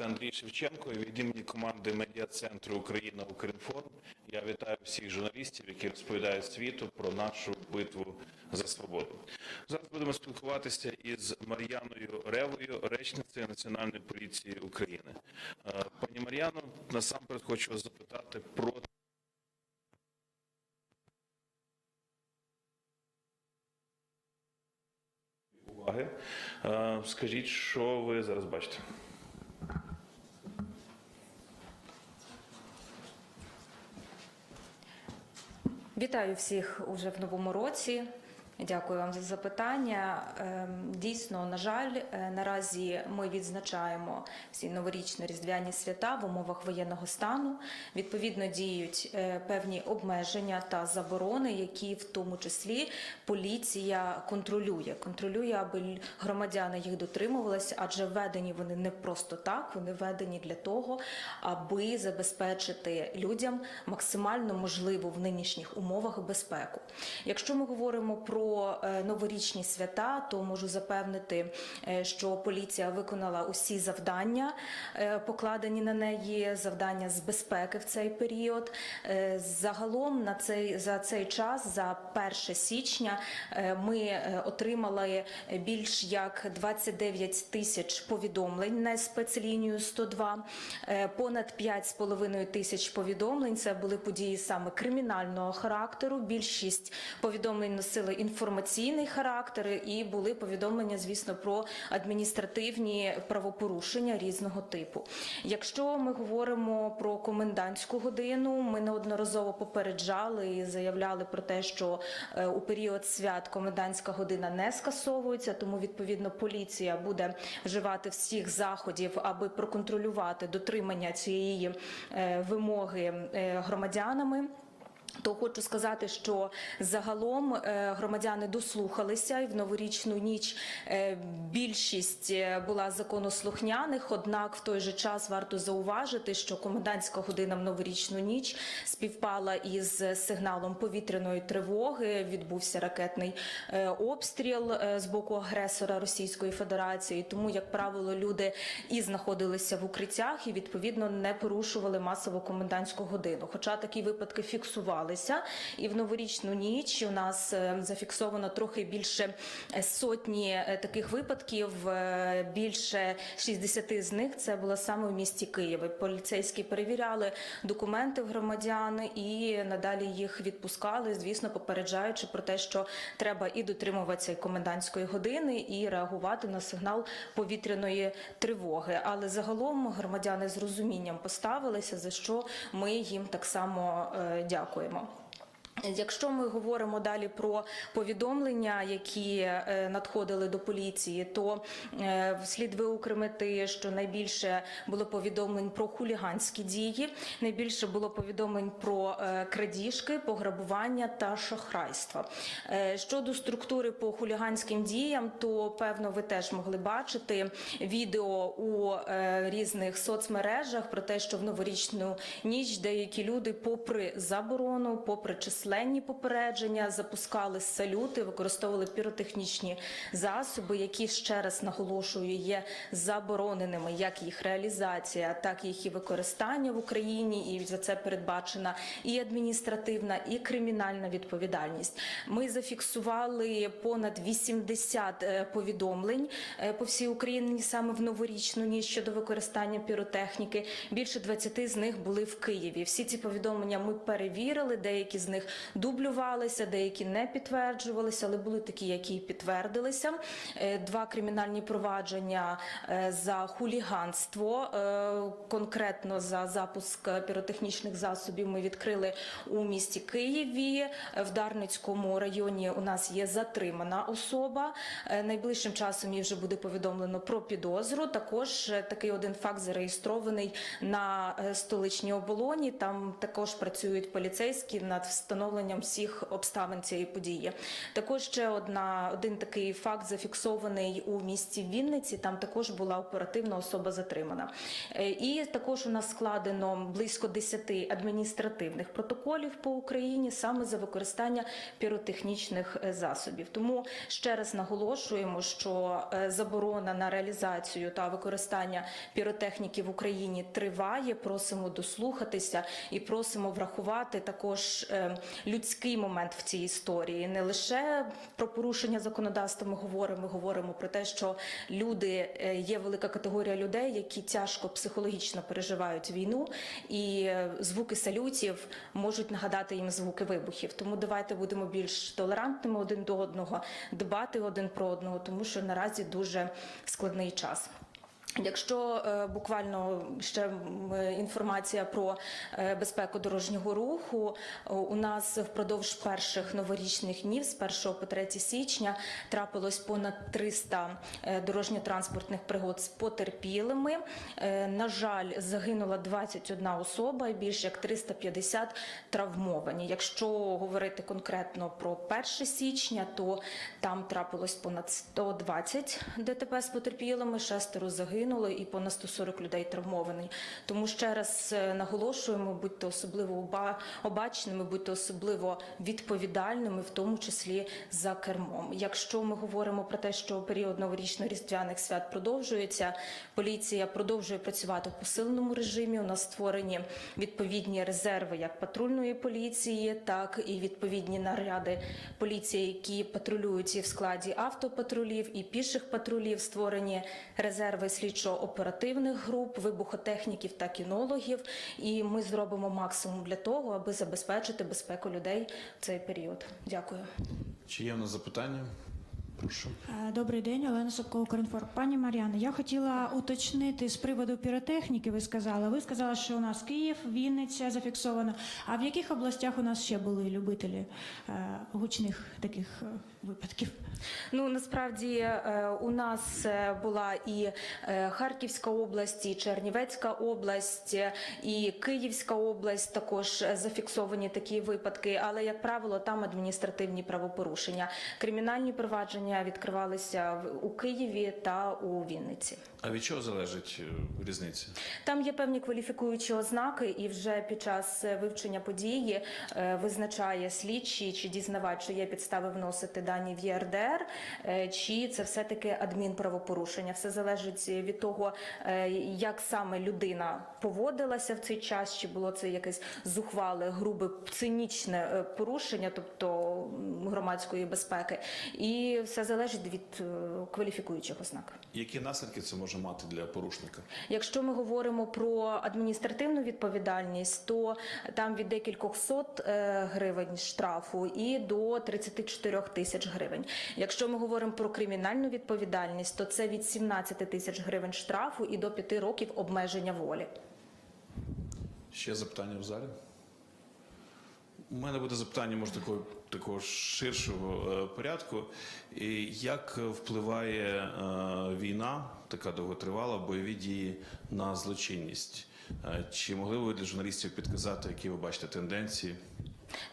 звати Андрій Шевченко. і Від імені команди медіа центру Україна Укрінформ я вітаю всіх журналістів, які розповідають світу про нашу битву за свободу. Зараз будемо спілкуватися із Мар'яною Ревою, речницею Національної поліції України. Е, Пані Мар'яно, насамперед хочу вас запитати про уваги. Е, Скажіть, що ви зараз бачите? Вітаю всіх уже в новому році. Дякую вам за запитання. Ем, Дійсно, на жаль, е, наразі ми відзначаємо всі новорічно-різдвяні свята в умовах воєнного стану. Відповідно діють е, певні обмеження та заборони, які в тому числі поліція контролює. Контролює, аби громадяни їх дотримувалися, адже введені вони не просто так, вони введені для того, аби забезпечити людям максимально можливу в нинішніх умовах безпеку. Якщо ми говоримо про е, новорічні свята, то можу запевнити, е, що поліція виконала усі завдання, е, покладені на неї, завдання з безпеки в цей період. Загалом на цей за цей час, за 1 січня, ми отримали більш як 29 тисяч повідомлень на спецлінію 102, е, понад 5,5 тисяч повідомлень. Це були події саме кримінального характеру. Більшість повідомлень носили інформаційний характер і були повідомлення, звісно, про адміністративні правопорушення різного типу. Якщо ми говоримо про комендантську годину, ми неодноразово попереджали і заявляли про те, що е, у період свят комендантська година не скасовується, тому відповідно поліція буде вживати всіх заходів, аби проконтролювати дотримання цієї е, вимоги е, громадянами. То хочу сказати, що загалом е, громадяни дослухалися і в новорічну ніч е, більшість е, була законослухняних. Однак в той же час варто зауважити, що комендантська година в новорічну ніч співпала із сигналом повітряної тривоги. Відбувся ракетний обстріл з боку агресора Російської Федерації. Тому, як правило, люди і знаходилися в укриттях, і відповідно не порушували масово комендантську годину. Хоча такі випадки фіксувалися, і в новорічну ніч у нас е, зафіксовано трохи більше е, сотні е, таких випадків. Більше 60 з них це було саме в місті Києві. Поліцейські перевіряли документи громадян і надалі їх відпускали, звісно, попереджаючи про те, що треба і дотримуватися комендантської години, і реагувати на сигнал повітряної тривоги. Але загалом громадяни з розумінням поставилися, за що ми їм так само е, дякуємо. Якщо ми говоримо далі про повідомлення, які е, надходили до поліції, то е, слід виокремити, що найбільше було повідомлень про хуліганські дії, найбільше було повідомлень про е, крадіжки, пограбування та шахрайства. Щодо структури по хуліганським діям, то певно ви теж могли бачити відео у різних соцмережах про те, що в новорічну ніч деякі люди, попри заборону, попри численні попередження, запускали салюти, використовували піротехнічні засоби, які ще раз наголошую є забороненими, як їх реалізація, так і їх і використання в Україні, і за це передбачена і адміністративна, і кримінальна відповідальність. Ми зафіксували понад 80 е, повідомлень е, по всій Україні саме в новорічну ніч щодо використання піротехніки. Більше 20 з них були в Києві. Всі ці повідомлення ми перевірили. Деякі з них дублювалися, деякі не підтверджувалися, але були такі, які підтвердилися. Е, Два кримінальні провадження е, за хуліганство, е, конкретно за запуск піротехнічних засобів. Ми відкрили у місті Києві. В Дарницькому районі у нас є затримана особа. Найближчим часом їй вже буде повідомлено про підозру. Також такий один факт зареєстрований на столичній оболоні. Там також працюють поліцейські над встановленням встановленням всіх обставин цієї події. Також ще одна один такий факт зафіксований у місті Вінниці. Там також була оперативна особа затримана. Е, І також у нас складено близько 10 адміністративних протоколів по Україні саме за використання піротехнічних е, засобів. Тому ще раз наголошуємо, що е, заборона на реалізацію та використання піротехніки в Україні триває. Просимо дослухатися і просимо врахувати також людський момент в цій історії. Не лише про порушення законодавства ми говоримо, ми говоримо про те, що люди е, є велика категорія людей, які тяжко психологічно переживають війну, і е, звуки салютів можуть нагадати їм звуки вибухів. Тому давайте будемо більш толерантними один до одного, дбати один про одного, тому що наразі дуже складний час. Якщо е, буквально ще інформація про е, безпеку дорожнього руху, у нас впродовж перших новорічних днів з 1 по 3 січня трапилось понад 300 е, дорожньо-транспортних пригод з потерпілими. На жаль, загинула 21 особа і більше як 350 травмовані. Якщо говорити конкретно про 1 січня, то там трапилось понад 120 ДТП з потерпілими, шестеро загинули і понад 140 людей травмовані. Тому ще раз е, наголошуємо, будьте особливо оба- обачними, будьте особливо відповідальними, в тому числі за кермом. Якщо ми говоримо про те, що період новорічно-різдвяних свят продовжується, поліція продовжує працювати в посиленому режимі. У нас створені відповідні резерви як патрульної поліції, так і відповідні наряди поліції, які патрулюють і в складі автопатрулів і піших патрулів. Створені резерви слідчо-оперативних груп, вибухотехніків та кінологів. І ми зробимо максимум для того, аби забезпечити безпеку людей в цей період. Дякую. Чи є в нас запитання? Прошу. Е, Добрий день, Олена Собко, Укрінформ. Пані Мар'яна, я хотіла уточнити з приводу піротехніки. Ви сказали. Ви сказали, що у нас Київ, Вінниця зафіксовано. А в яких областях у нас ще були любителі е, гучних таких е, випадків? Ну насправді у нас була і Харківська область, і Чернівецька область, і Київська область також зафіксовані такі випадки. Але як правило, там адміністративні правопорушення. Кримінальні провадження відкривалися в- у Києві та у Вінниці. А від чого залежить е, різниця? Там є певні кваліфікуючі ознаки, і вже під час е, вивчення події е, визначає слідчий чи дізнавач, чи є підстави вносити дані в ЄРДР, чи це все таки адмінправопорушення. Все залежить від того, як саме людина поводилася в цей час, чи було це якесь зухвале, грубе, цинічне порушення, тобто громадської безпеки, і все залежить від е, кваліфікуючих ознак. Які наслідки це може мати для порушника? Якщо ми говоримо про адміністративну відповідальність, то там від декількох сот е, гривень штрафу і до 34 тисяч гривень. Якщо ми говоримо про кримінальну відповідальність, то це від 17 тисяч гривень штрафу і до 5 років обмеження волі. Ще запитання в залі? У мене буде запитання, може, такого, такого ширшого е, порядку. Як впливає е, війна, така довготривала, бойові дії на злочинність? Е, Чи могли ви для журналістів підказати, які ви бачите тенденції?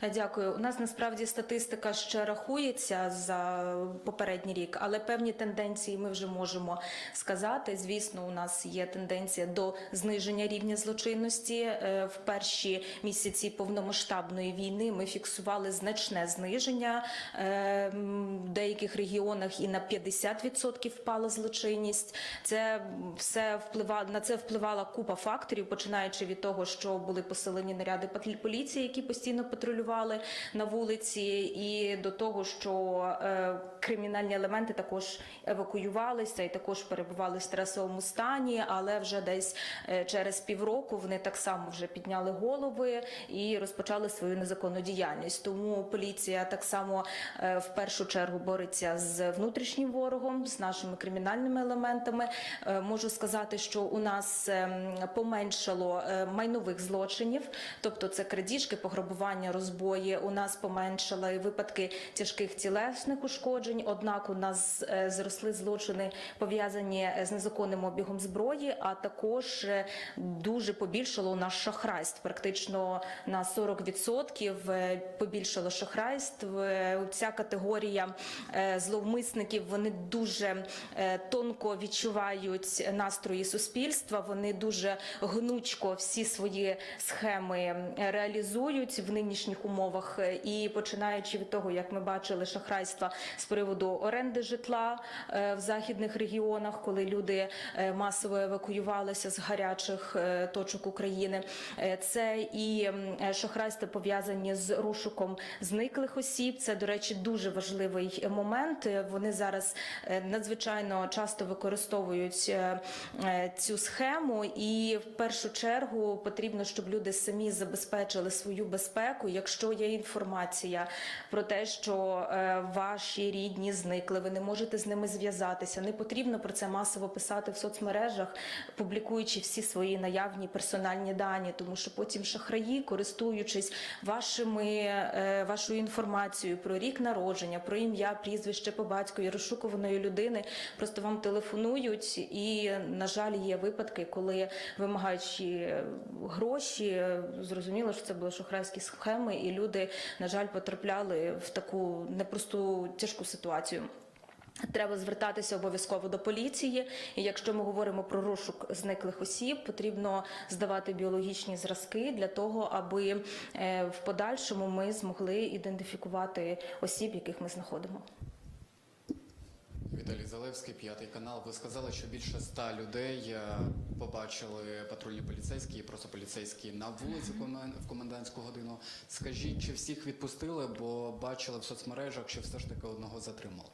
Та дякую. У нас насправді статистика ще рахується за попередній рік, але певні тенденції ми вже можемо сказати. Звісно, у нас є тенденція до зниження рівня злочинності. Е, В перші місяці повномасштабної війни ми фіксували значне зниження Е, в деяких регіонах і на 50% впала злочинність. Це все впливало на це впливала купа факторів, починаючи від того, що були посилені наряди поліції, які постійно патрулювали на вулиці, і до того, що е, кримінальні елементи також евакуювалися і також перебували в стресовому стані, але вже десь е, через півроку вони так само вже підняли голови і розпочали свою незаконну діяльність. Тому поліція так само е, в першу чергу бореться з внутрішнім ворогом, з нашими кримінальними елементами. Можу сказати, що у нас ем, поменшало майнових злочинів, тобто це крадіжки, пограбування, розбої. У нас поменшали випадки тяжких тілесних ушкоджень. Однак у нас е, зросли злочини пов'язані з незаконним обігом зброї, а також е, дуже побільшало у нас шахрайств. Практично на 40% е, побільшало шахрайств. Е, Ця категорія е, зловмисників вони дуже е, тонко відчувають настрої суспільства. Вони дуже гнучко всі свої схеми е, реалізують в нинішніх умовах. Е, І починаючи від того, як ми бачили шахрайства з приводу оренди житла е, в західних регіонах, коли люди е, масово евакуювалися з гарячих точок України, це і шахрайства пов'язані з розшуком зниклих осіб. Це, до речі, дуже важливий момент. Вони зараз надзвичайно часто використовують цю схему, і в першу чергу потрібно, щоб люди самі забезпечили свою безпеку. Якщо є інформація про те, що е, ваші рідні зникли, ви не можете з ними зв'язатися. Не потрібно про це масово писати в соцмережах, публікуючи всі свої наявні персональні дані, тому що потім шахраї, користуючись вашими е, вашою інформацією про рік народження, про ім'я, прізвище по батькові розшукуваної людини, просто вам телефонують, і на жаль, є випадки, коли вимагаючи гроші, е, зрозуміло, що це були шахрайські схеми, і люди, на жаль, потрапляли в таку непросту тяжку ситуацію. Треба звертатися обов'язково до поліції. І якщо ми говоримо про розшук зниклих осіб, потрібно здавати біологічні зразки для того, аби е, в подальшому ми змогли ідентифікувати осіб, яких ми знаходимо. Віталій Залевський, п'ятий канал. Ви сказали, що більше ста людей е, побачили патрульні поліцейські і просто поліцейські на вулиці в комендантську годину. Скажіть, чи всіх відпустили, бо бачили в соцмережах, що все ж таки одного затримали?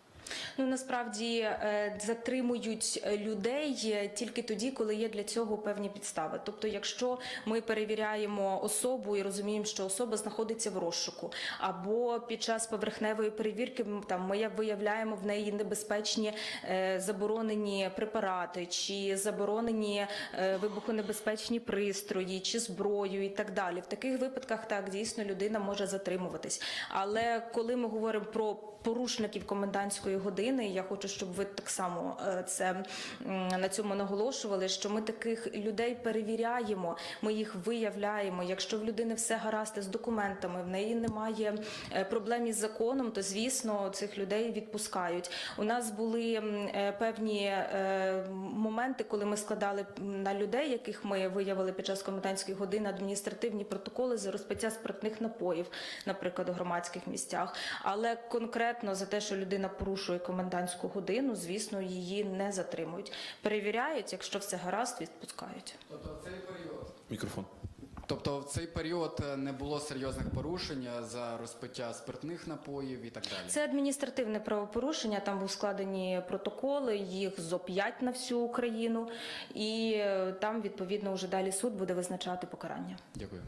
Ну насправді е, затримують е, людей е, тільки тоді, коли є для цього певні підстави. Тобто, якщо ми перевіряємо особу і розуміємо, що особа знаходиться в розшуку, або під час поверхневої перевірки там ми виявляємо в неї небезпечні заборонені препарати, чи заборонені вибухонебезпечні пристрої, чи зброю і так далі. В таких випадках так дійсно людина може затримуватись. Але коли ми говоримо про порушників комендантської години. Я хочу, щоб ви так само е, це на цьому наголошували. Що ми таких людей перевіряємо, ми їх виявляємо. Якщо в людини все гаразд з документами, в неї немає е, проблем із законом, то звісно цих людей відпускають. У нас були е, певні моменти, коли ми складали на людей, яких ми виявили під час комендантської години, адміністративні протоколи за розпиття спиртних напоїв, наприклад, у громадських місцях. Але конкретно за те, що людина порушує комендантську годину, звісно, її не затримують. Перевіряють, якщо все гаразд, відпускають. Тобто цей період. Мікрофон. Тобто в цей період е, не було серйозних порушень за розпиття спиртних напоїв і так далі. Це адміністративне правопорушення. Там був складені протоколи, їх зо 5 на всю Україну, і е, там відповідно вже далі суд буде визначати покарання. Дякую.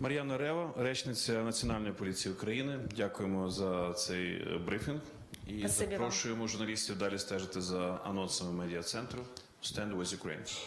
Мар'яна Рева, речниця Національної поліції України. Дякуємо за цей е, брифінг і Спасибі вам. запрошуємо журналістів далі стежити за анонсами медіа центру Stand with Ukraine.